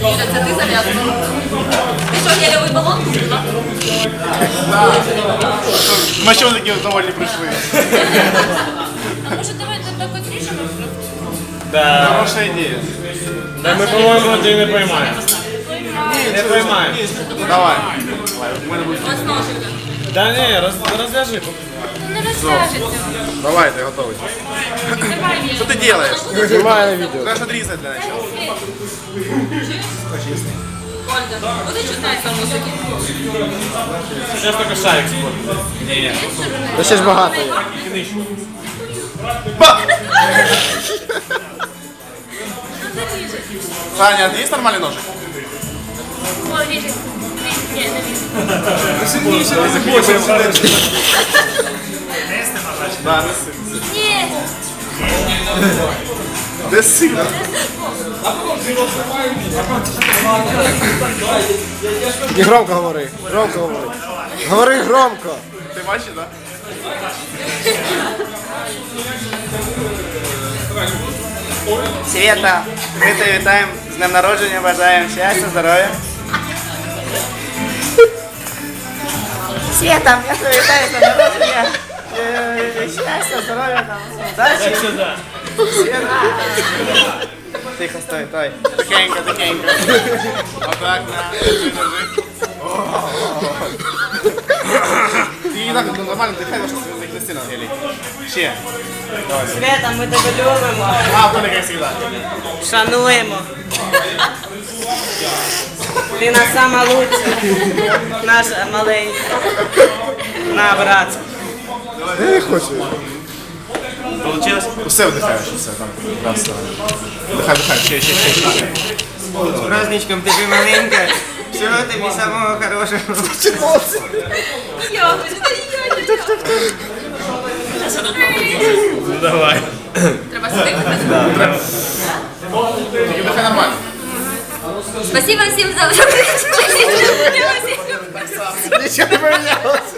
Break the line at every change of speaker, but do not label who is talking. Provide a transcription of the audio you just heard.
Юля, це ти зав'язувала? Ти що, гелевий балон купила?
Ми що такі доволі прийшли?
А може давай так отріжемо?
Да.
Хороша ідея.
Да ми, по-моєму, один не поймаємо. Не поймаємо.
Давай. Давай, у мене буде.
Ось ножика.
Да ні, роз, розв'яжи.
Не розтяжеться.
Давай, ти готовий.
Давай, Юля.
Що ти робиш?
Знімаю на відео.
Треба ж отрізати для начала.
Ольга, буде читати на музиці?
Зараз тільки шарик спортить. Ні, ні.
Та ще ж багато є.
Ба! Саня, а є нормальний ножик?
О, ріже. Ні, не ріже.
Да, не сильно.
Ні.
Не сильно.
І громко говори. Громко говори. Говори громко.
Ти бачиш, так?
Света, ми тебе вітаємо з днем народження, бажаємо щастя, здоров'я. Света, я тебе вітаю з днем народження. Е, Щастя, здоров'я, там, удачі. Света. Тихо, стой, стой. Тихенько, тихенько.
Отак, на. Держи, держи. Ти так ну, нормально дихай, що не стіна гелій. Ще.
Света, ми тебе любимо,
А, то не як завжди.
шануємо. Ти нас сама лучша, наша маленька. На, брат.
Я не хочу.
Получилось? Усе вдихаєш, усе там. Раз, два. Вдихай, вдихай, ще, ще, ще, ще.
З праздничком тобі маленька. Всього тобі самого хорошого.
Я,
Ну давай.
Треба сидіти.
скажи.
Спасибо всем за
вашу Ничего не поменялось.